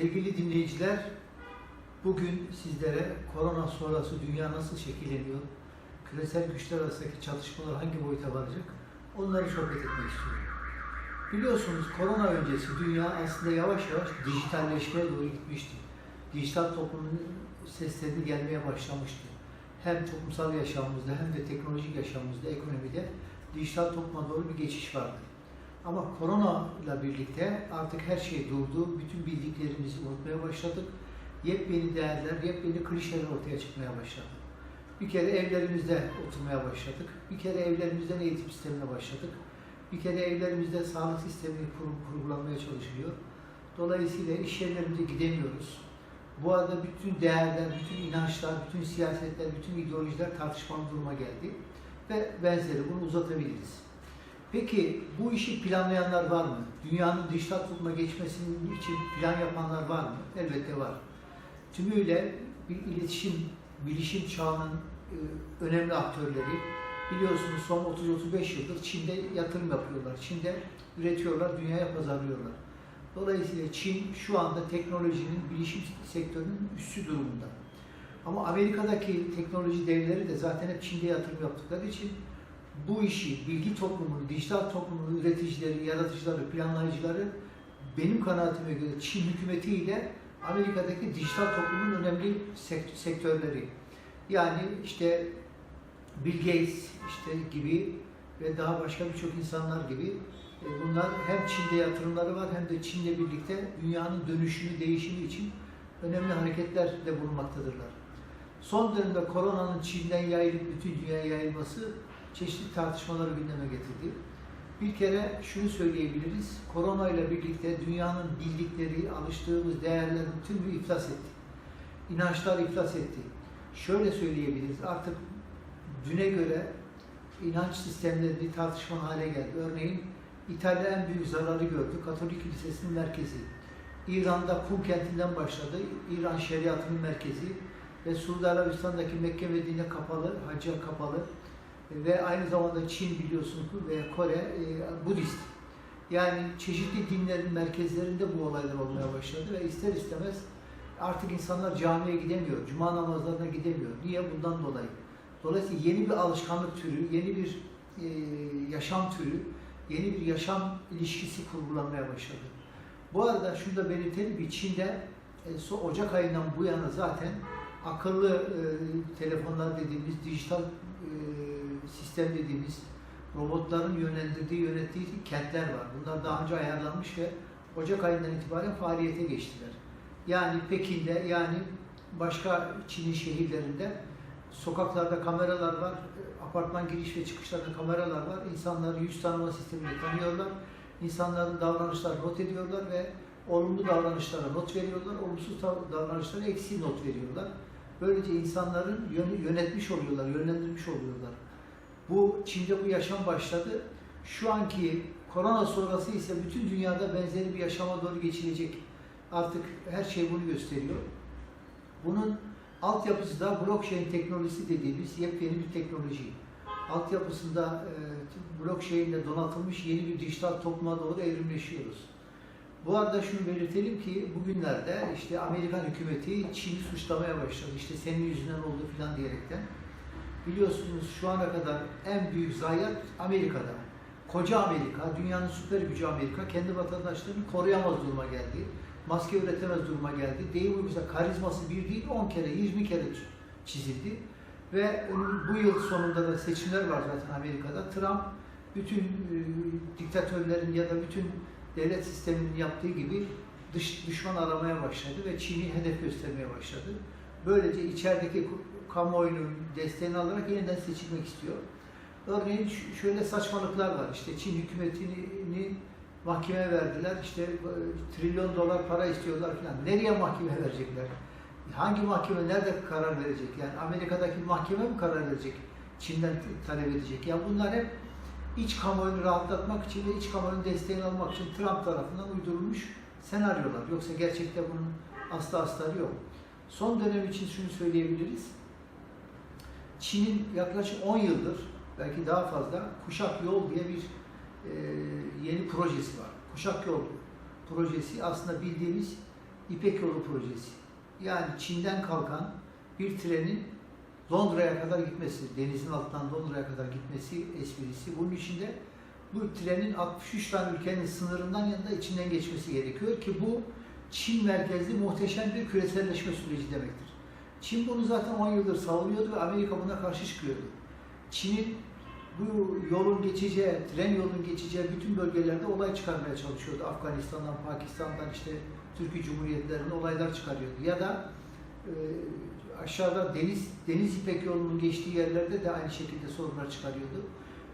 Sevgili dinleyiciler, bugün sizlere korona sonrası dünya nasıl şekilleniyor, küresel güçler arasındaki çatışmalar hangi boyuta varacak, onları sohbet etmek istiyorum. Biliyorsunuz korona öncesi dünya aslında yavaş yavaş dijitalleşmeye doğru gitmişti. Dijital toplumun sesleri gelmeye başlamıştı. Hem toplumsal yaşamımızda hem de teknolojik yaşamımızda, ekonomide dijital topluma doğru bir geçiş vardı. Ama korona ile birlikte artık her şey durdu. Bütün bildiklerimizi unutmaya başladık. Yepyeni değerler, yepyeni klişeler ortaya çıkmaya başladı. Bir kere evlerimizde oturmaya başladık. Bir kere evlerimizden eğitim sistemine başladık. Bir kere evlerimizde sağlık sistemi kur- kurgulanmaya çalışılıyor. Dolayısıyla iş yerlerimize gidemiyoruz. Bu arada bütün değerler, bütün inançlar, bütün siyasetler, bütün ideolojiler tartışmalı duruma geldi. Ve benzeri bunu uzatabiliriz. Peki bu işi planlayanlar var mı? Dünyanın dijital topluma geçmesinin için plan yapanlar var mı? Elbette var. Tümüyle bir iletişim, bilişim çağının e, önemli aktörleri. Biliyorsunuz son 30-35 yıldır Çin'de yatırım yapıyorlar. Çin'de üretiyorlar, dünyaya pazarlıyorlar. Dolayısıyla Çin şu anda teknolojinin, bilişim sektörünün üstü durumunda. Ama Amerika'daki teknoloji devleri de zaten hep Çin'de yatırım yaptıkları için bu işi, bilgi toplumunu, dijital toplumun üreticileri, yaratıcıları, planlayıcıları benim kanaatime göre Çin hükümetiyle Amerika'daki dijital toplumun önemli sekt- sektörleri. Yani işte Bill Gates işte gibi ve daha başka birçok insanlar gibi e, bunlar hem Çin'de yatırımları var hem de Çin'le birlikte dünyanın dönüşümü, değişimi için önemli hareketlerde bulunmaktadırlar. Son dönemde koronanın Çin'den yayılıp bütün dünyaya yayılması çeşitli tartışmaları gündeme getirdi. Bir kere şunu söyleyebiliriz, korona ile birlikte dünyanın bildikleri, alıştığımız değerlerin tümü iflas etti. İnançlar iflas etti. Şöyle söyleyebiliriz, artık düne göre inanç sistemleri tartışmalı hale geldi. Örneğin İtalya en büyük zararı gördü. Katolik Kilisesi'nin merkezi. İran'da Kum kentinden başladı. İran şeriatının merkezi ve Suudi Arabistan'daki Mekke Medine kapalı, hacca kapalı ve aynı zamanda Çin biliyorsunuz ve Kore e, Budist. Yani çeşitli dinlerin merkezlerinde bu olaylar olmaya başladı ve ister istemez artık insanlar camiye gidemiyor, cuma namazlarına gidemiyor. Niye? Bundan dolayı. Dolayısıyla yeni bir alışkanlık türü, yeni bir e, yaşam türü, yeni bir yaşam ilişkisi kurgulanmaya başladı. Bu arada şunu da belirtelim ki Çin'de e, Ocak ayından bu yana zaten akıllı e, telefonlar dediğimiz, dijital e, sistem dediğimiz robotların yönlendirdiği, yönettiği kentler var. Bunlar daha önce ayarlanmış ve Ocak ayından itibaren faaliyete geçtiler. Yani Pekin'de, yani başka Çin'in şehirlerinde sokaklarda kameralar var, apartman giriş ve çıkışlarında kameralar var. İnsanları yüz tanıma sistemiyle tanıyorlar. İnsanların davranışlarını not ediyorlar ve olumlu davranışlara not veriyorlar, olumsuz dav- davranışlara eksi not veriyorlar. Böylece insanların yönü- yönetmiş oluyorlar, yönlendirmiş oluyorlar. Bu Çin'de bu yaşam başladı. Şu anki korona sonrası ise bütün dünyada benzeri bir yaşama doğru geçilecek. Artık her şey bunu gösteriyor. Bunun altyapısı da blockchain teknolojisi dediğimiz yepyeni bir teknoloji. Altyapısında e, blockchain ile donatılmış yeni bir dijital topluma doğru evrimleşiyoruz. Bu arada şunu belirtelim ki bugünlerde işte Amerikan hükümeti Çin'i suçlamaya başladı. İşte senin yüzünden oldu filan diyerekten. Biliyorsunuz şu ana kadar en büyük zayiat Amerika'da. Koca Amerika, dünyanın süper gücü Amerika kendi vatandaşlarını koruyamaz duruma geldi. Maske üretemez duruma geldi. Deyim uygusa karizması bir değil 10 kere, 20 kere çizildi. Ve bu yıl sonunda da seçimler var zaten Amerika'da. Trump bütün e, diktatörlerin ya da bütün devlet sisteminin yaptığı gibi dış düşman aramaya başladı ve Çin'i hedef göstermeye başladı. Böylece içerideki kamuoyunun desteğini alarak yeniden seçilmek istiyor. Örneğin şöyle saçmalıklar var. İşte Çin hükümetini mahkemeye verdiler. İşte e, trilyon dolar para istiyorlar falan. Nereye mahkeme verecekler? Hangi mahkeme nerede karar verecek? Yani Amerika'daki mahkeme mi karar verecek? Çin'den talep edecek. Ya bunlar hep iç kamuoyunu rahatlatmak için ve iç kamuoyunun desteğini almak için Trump tarafından uydurulmuş senaryolar. Yoksa gerçekte bunun aslı astarı yok. Son dönem için şunu söyleyebiliriz. Çin'in yaklaşık 10 yıldır, belki daha fazla, Kuşak Yol diye bir e, yeni projesi var. Kuşak Yol projesi aslında bildiğimiz İpek Yolu projesi. Yani Çin'den kalkan bir trenin Londra'ya kadar gitmesi, denizin altından Londra'ya kadar gitmesi esprisi. Bunun içinde bu trenin 63 tane ülkenin sınırından yanında içinden geçmesi gerekiyor ki bu Çin merkezli muhteşem bir küreselleşme süreci demektir. Çin bunu zaten 10 yıldır savunuyordu ve Amerika buna karşı çıkıyordu. Çin'in bu yolun geçeceği, tren yolunun geçeceği bütün bölgelerde olay çıkarmaya çalışıyordu. Afganistan'dan, Pakistan'dan işte Türkiye Cumhuriyetlerinde olaylar çıkarıyordu. Ya da e, aşağıda deniz deniz İpek yolunun geçtiği yerlerde de aynı şekilde sorunlar çıkarıyordu.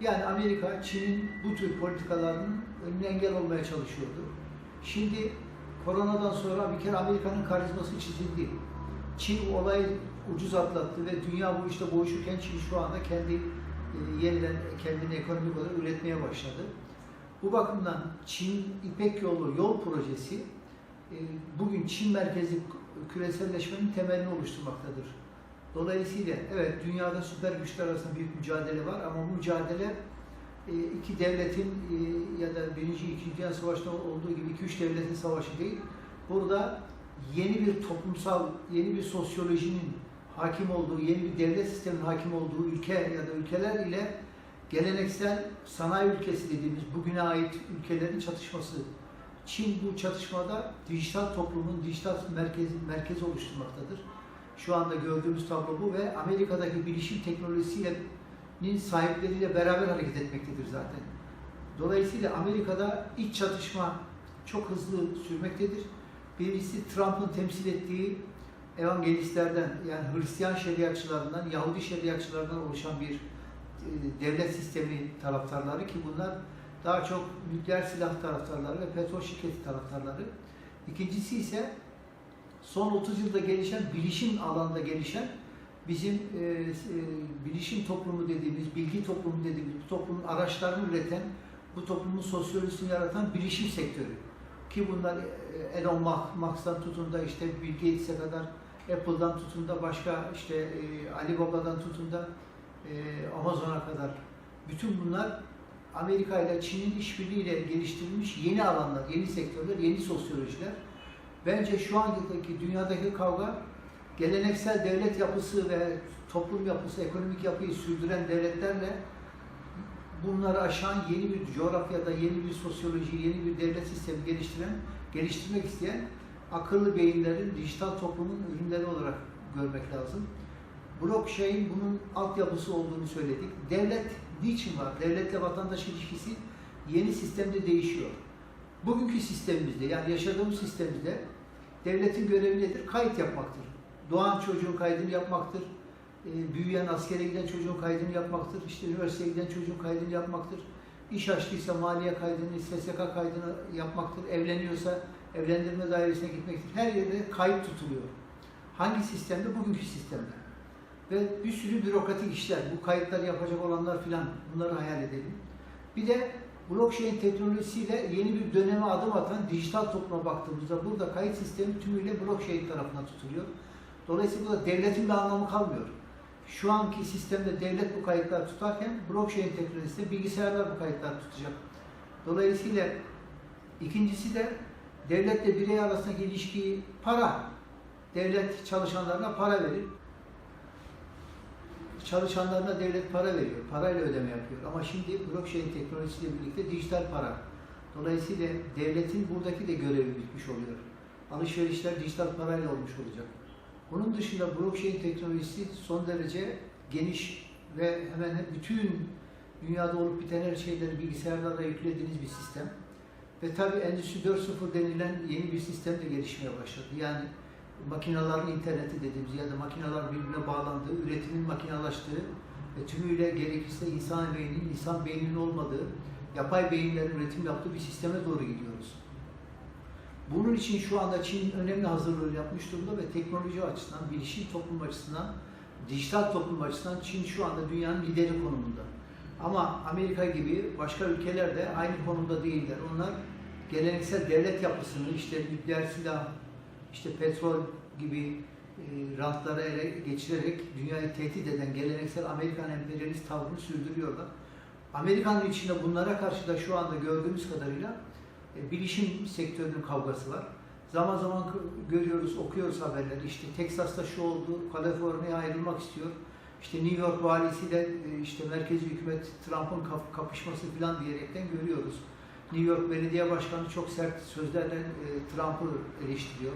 Yani Amerika Çin'in bu tür politikalarının önüne engel olmaya çalışıyordu. Şimdi koronadan sonra bir kere Amerika'nın karizması çizildi. Çin olayı ucuz atlattı ve dünya bu işte boğuşurken Çin şu anda kendi e, yeniden kendini ekonomik olarak üretmeye başladı. Bu bakımdan Çin İpek Yolu yol projesi e, bugün Çin merkezi küreselleşmenin temelini oluşturmaktadır. Dolayısıyla evet dünyada süper güçler arasında büyük mücadele var ama bu mücadele e, iki devletin e, ya da birinci, ikinci Dünya Savaşı'nda olduğu gibi iki üç devletin savaşı değil. Burada yeni bir toplumsal, yeni bir sosyolojinin hakim olduğu, yeni bir devlet sisteminin hakim olduğu ülke ya da ülkeler ile geleneksel sanayi ülkesi dediğimiz bugüne ait ülkelerin çatışması. Çin bu çatışmada dijital toplumun dijital merkezi, merkezi oluşturmaktadır. Şu anda gördüğümüz tablo bu ve Amerika'daki bilişim teknolojisinin sahipleriyle beraber hareket etmektedir zaten. Dolayısıyla Amerika'da iç çatışma çok hızlı sürmektedir. Birincisi Trump'ın temsil ettiği evangelistlerden yani Hristiyan şeriatçılarından, Yahudi şeriatçılarından oluşan bir e, devlet sistemi taraftarları ki bunlar daha çok nükleer silah taraftarları ve petrol şirketi taraftarları. İkincisi ise son 30 yılda gelişen, bilişim alanında gelişen bizim e, e, bilişim toplumu dediğimiz, bilgi toplumu dediğimiz, bu toplumun araçlarını üreten, bu toplumun sosyolojisini yaratan bilişim sektörü. Ki bunlar e, Elon Musk'tan tutun da işte Bill Gates'e kadar, Apple'dan tutun da başka işte e, Alibaba'dan tutun da e, Amazon'a kadar bütün bunlar Amerika ile Çin'in işbirliğiyle geliştirilmiş yeni alanlar, yeni sektörler, yeni sosyolojiler. Bence şu andaki dünyadaki kavga geleneksel devlet yapısı ve toplum yapısı, ekonomik yapıyı sürdüren devletlerle bunları aşan yeni bir coğrafyada yeni bir sosyoloji, yeni bir devlet sistemi geliştiren, geliştirmek isteyen akıllı beyinlerin dijital toplumun ürünleri olarak görmek lazım. Blockchain bunun altyapısı olduğunu söyledik. Devlet niçin var? Devletle vatandaş ilişkisi yeni sistemde değişiyor. Bugünkü sistemimizde yani yaşadığımız sistemimizde devletin görevi nedir? Kayıt yapmaktır. Doğan çocuğun kaydını yapmaktır. E, büyüyen askere giden çocuğun kaydını yapmaktır. İşte üniversiteye giden çocuğun kaydını yapmaktır. İş açtıysa maliye kaydını, SSK kaydını yapmaktır. Evleniyorsa evlendirme dairesine gitmektir. Her yerde kayıt tutuluyor. Hangi sistemde? Bugünkü sistemde. Ve bir sürü bürokratik işler, bu kayıtları yapacak olanlar filan bunları hayal edelim. Bir de blockchain teknolojisiyle yeni bir döneme adım atan dijital topluma baktığımızda burada kayıt sistemi tümüyle blockchain tarafından tutuluyor. Dolayısıyla burada devletin bir anlamı kalmıyor. Şu anki sistemde devlet bu kayıtları tutarken blockchain teknolojisinde bilgisayarlar bu kayıtları tutacak. Dolayısıyla ikincisi de devletle birey arasındaki ilişkiyi para. Devlet çalışanlarına para verir. Çalışanlarına devlet para veriyor. Parayla ödeme yapıyor. Ama şimdi blockchain teknolojisiyle birlikte dijital para. Dolayısıyla devletin buradaki de görevi bitmiş oluyor. Alışverişler dijital parayla olmuş olacak. Bunun dışında blockchain teknolojisi son derece geniş ve hemen bütün dünyada olup biten her şeyleri bilgisayarlarla yüklediğiniz bir sistem. Ve tabii Endüstri 4.0 denilen yeni bir sistem de gelişmeye başladı. Yani makinaların interneti dediğimiz ya da makinalar birbirine bağlandığı, üretimin makinalaştığı ve tümüyle gerekirse insan beyninin, insan beyninin olmadığı, yapay beyinlerin üretim yaptığı bir sisteme doğru gidiyoruz. Bunun için şu anda Çin önemli hazırlığı yapmış durumda ve teknoloji açısından, bilişim toplum açısından, dijital toplum açısından Çin şu anda dünyanın lideri konumunda. Ama Amerika gibi başka ülkeler de aynı konumda değiller. Onlar geleneksel devlet yapısını, işte nükleer silah, işte petrol gibi e, rantlara ele geçirerek dünyayı tehdit eden geleneksel Amerikan emperyalist tavrını sürdürüyorlar. Amerika'nın içinde bunlara karşı da şu anda gördüğümüz kadarıyla e, bilişim sektörünün kavgası var. Zaman zaman görüyoruz, okuyoruz haberleri. İşte Teksas'ta şu oldu, Kaliforniya ayrılmak istiyor. İşte New York valisiyle e, işte merkezi hükümet Trump'ın kap- kapışması falan diyerekten görüyoruz. New York Belediye Başkanı çok sert sözlerle e, Trump'ı eleştiriyor.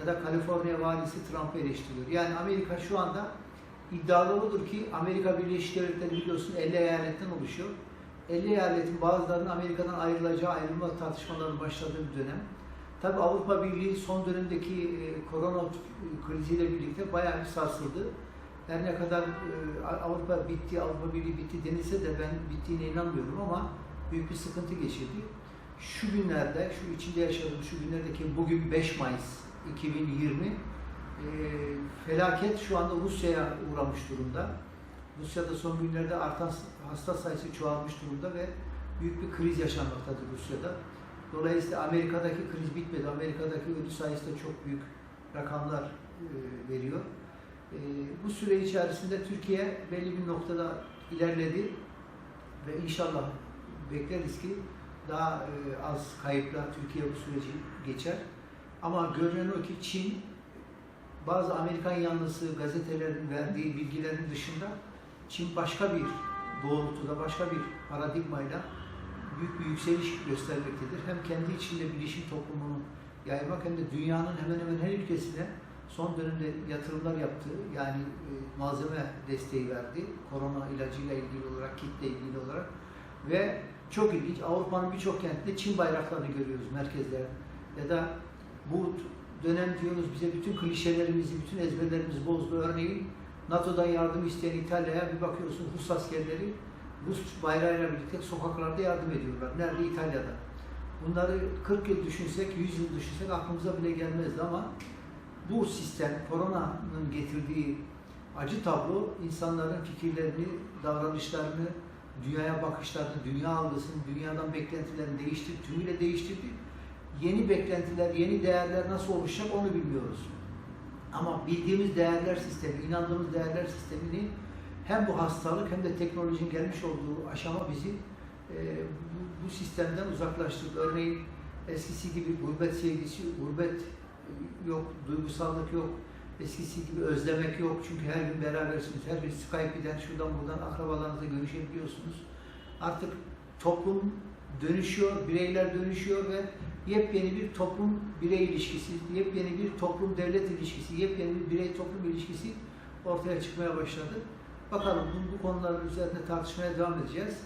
Ya da Kaliforniya valisi Trump'ı eleştiriyor. Yani Amerika şu anda iddialı olur ki Amerika Birleşik Devletleri biliyorsun 50 eyaletten oluşuyor. 50 eyaletin bazılarının Amerika'dan ayrılacağı ayrılma tartışmalarının başladığı bir dönem. Tabi Avrupa Birliği son dönemdeki e, korona kriziyle birlikte bayağı bir sarsıldı. Her ne kadar e, Avrupa bitti, Avrupa Birliği bitti denilse de ben bittiğine inanmıyorum ama büyük bir sıkıntı geçirdi. Şu günlerde, şu içinde yaşadığım şu günlerdeki bugün 5 Mayıs 2020 e, felaket şu anda Rusya'ya uğramış durumda. Rusya'da son günlerde artan hasta sayısı çoğalmış durumda ve büyük bir kriz yaşanmaktadır Rusya'da. Dolayısıyla Amerika'daki kriz bitmedi. Amerika'daki ölü sayısı da çok büyük rakamlar e, veriyor. E, bu süre içerisinde Türkiye belli bir noktada ilerledi ve inşallah bekleriz ki daha e, az kayıpla Türkiye bu süreci geçer. Ama görünen o ki Çin bazı Amerikan yanlısı gazetelerin verdiği bilgilerin dışında Çin başka bir doğrultuda, başka bir paradigmayla büyük bir yükseliş göstermektedir. Hem kendi içinde bilişim toplumunu yaymak hem de dünyanın hemen hemen her ülkesine son dönemde yatırımlar yaptı. Yani e, malzeme desteği verdi. Korona ilacıyla ilgili olarak, kitle ilgili olarak. Ve çok ilginç Avrupa'nın birçok kentinde Çin bayraklarını görüyoruz merkezler. Ya da bu dönem diyoruz bize bütün klişelerimizi, bütün ezberlerimizi bozdu. Örneğin NATO'dan yardım isteyen İtalya'ya bir bakıyorsun Rus askerleri Rus bayrağıyla birlikte sokaklarda yardım ediyorlar. Nerede? İtalya'da. Bunları 40 yıl düşünsek, 100 yıl düşünsek aklımıza bile gelmezdi ama bu sistem, koronanın getirdiği acı tablo insanların fikirlerini, davranışlarını, dünyaya bakışlarını, dünya algısını, dünyadan beklentilerini değiştirdi, tümüyle değiştirdi. Yeni beklentiler, yeni değerler nasıl oluşacak onu bilmiyoruz. Ama bildiğimiz değerler sistemi, inandığımız değerler sistemini hem bu hastalık hem de teknolojinin gelmiş olduğu aşama bizi e, bu, bu sistemden uzaklaştırdı. Örneğin eskisi gibi gurbet sevgisi, gurbet yok, duygusallık yok, eskisi gibi özlemek yok. Çünkü her gün berabersiniz, her gün Skype'den şuradan buradan akrabalarınızla görüşebiliyorsunuz. Artık toplum dönüşüyor, bireyler dönüşüyor ve yepyeni bir toplum birey ilişkisi, yepyeni bir toplum devlet ilişkisi, yepyeni bir birey toplum ilişkisi ortaya çıkmaya başladı. Bakalım bu, bu konuların üzerinde tartışmaya devam edeceğiz.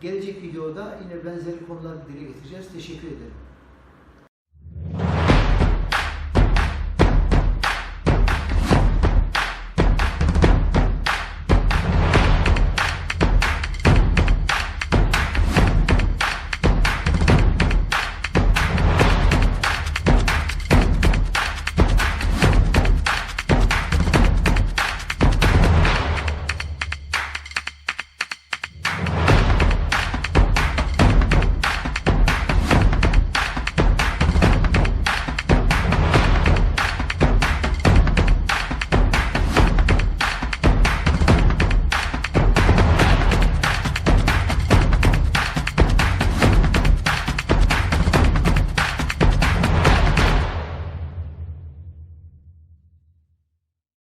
Gelecek videoda yine benzeri konuları dile getireceğiz. Teşekkür ederim.